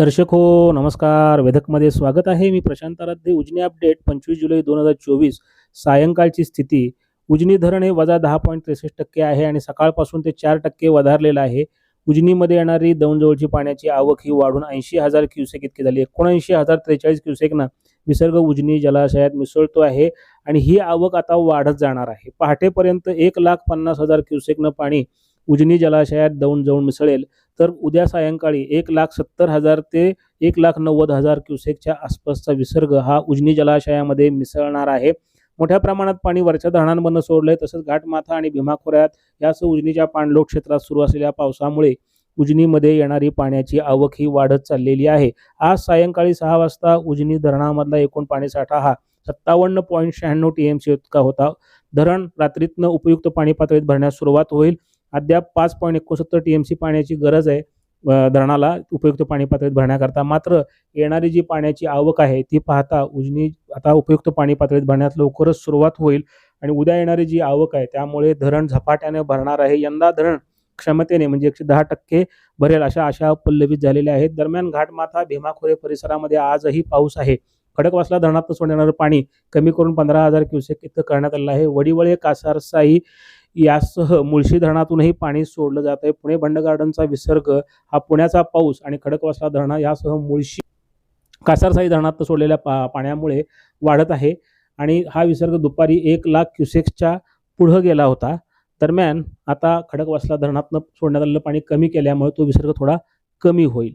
दर्शक हो नमस्कार. वेधकमध्ये स्वागत आहे. मी प्रशांत आराध्य. उजनी अपडेट पंचवीस जुलै दोन हजार चोवीस. सायंकाळची स्थिती. उजनी धरण हे वजा दहा पॉईंट त्रेसष्ट टक्के आहे आणि सकाळपासून ते चार टक्के वधारलेलं आहे. उजनीमध्ये येणारी दौंडजवळची पाण्याची आवक ही वाढून ऐंशी हजार क्युसेक इतकी झाली. एकोणऐंशी हजार त्रेचाळीस क्युसेकनं विसर्ग उजनी जलाशयात मिसळतो आहे आणि ही आवक आता वाढत जाणार आहे. पहाटेपर्यंत एक लाख पन्नास हजार क्युसेकनं पाणी उजनी जलाशयात दौंड जाऊन मिसळेल. तर उद्या सायंकाळी एक लाख सत्तर हजार ते एक लाख नव्वद हजार क्युसेकच्या आसपासचा विसर्ग हा उजनी जलाशयामध्ये मिसळणार आहे. मोठ्या प्रमाणात पाणी वरच्या धरणांमधनं सोडलंय. तसंच घाटमाथा आणि भीमा खोऱ्यात यासह उजनीच्या पाणलोट क्षेत्रात सुरू असलेल्या पावसामुळे उजनीमध्ये येणारी पाण्याची आवक ही वाढत चाललेली आहे. आज सायंकाळी सहा वाजता उजनी धरणामधला एकूण पाणीसाठा हा सत्तावन्न पॉईंट शहाण्णव टी एम सी इतका होता. धरण रात्रीतनं उपयुक्त पाणी पातळीत भरण्यास सुरुवात होईल. अद्याप पाच पॉईंट एकोणसत्तर टी एम सी पाण्याची गरज आहे धरणाला उपयुक्त पाणी पातळीत भरण्याकरता. मात्र येणारी जी पाण्याची आवक आहे ती पाहता उजनी आता उपयुक्त पाणी पातळीत भरण्यास लवकरच सुरुवात होईल आणि उद्या येणारी जी आवक आहे त्यामुळे धरण झपाट्याने भरणार आहे. यंदा धरण क्षमतेने म्हणजे एकशे दहा टक्के भरेल अशा आशा पल्लवित झालेल्या आहेत. दरम्यान घाटमाथा भीमाखोरे परिसरामध्ये आजही पाऊस आहे. खडकवासला धरणातून सोडणारं पाणी कमी करून पंधरा हजार क्युसेक इतकं करण्यात आलेलं आहे. वडिवळे कासारसाई यासह मुळशी धरणातूनही पाणी सोडलं जात आहे. पुणे बंड गार्डनचा विसर्ग हा पुण्याचा पाऊस आणि खडकवासला धरणा यासह मुळशी कासारसाई धरणात सोडलेल्या पा पाण्यामुळे वाढत आहे आणि हा विसर्ग दुपारी एक लाख क्युसेक्सच्या पुढं गेला होता. दरम्यान आता खडकवासला धरणातनं सोडण्यात आलेलं पाणी कमी केल्यामुळे तो विसर्ग थोडा कमी होईल.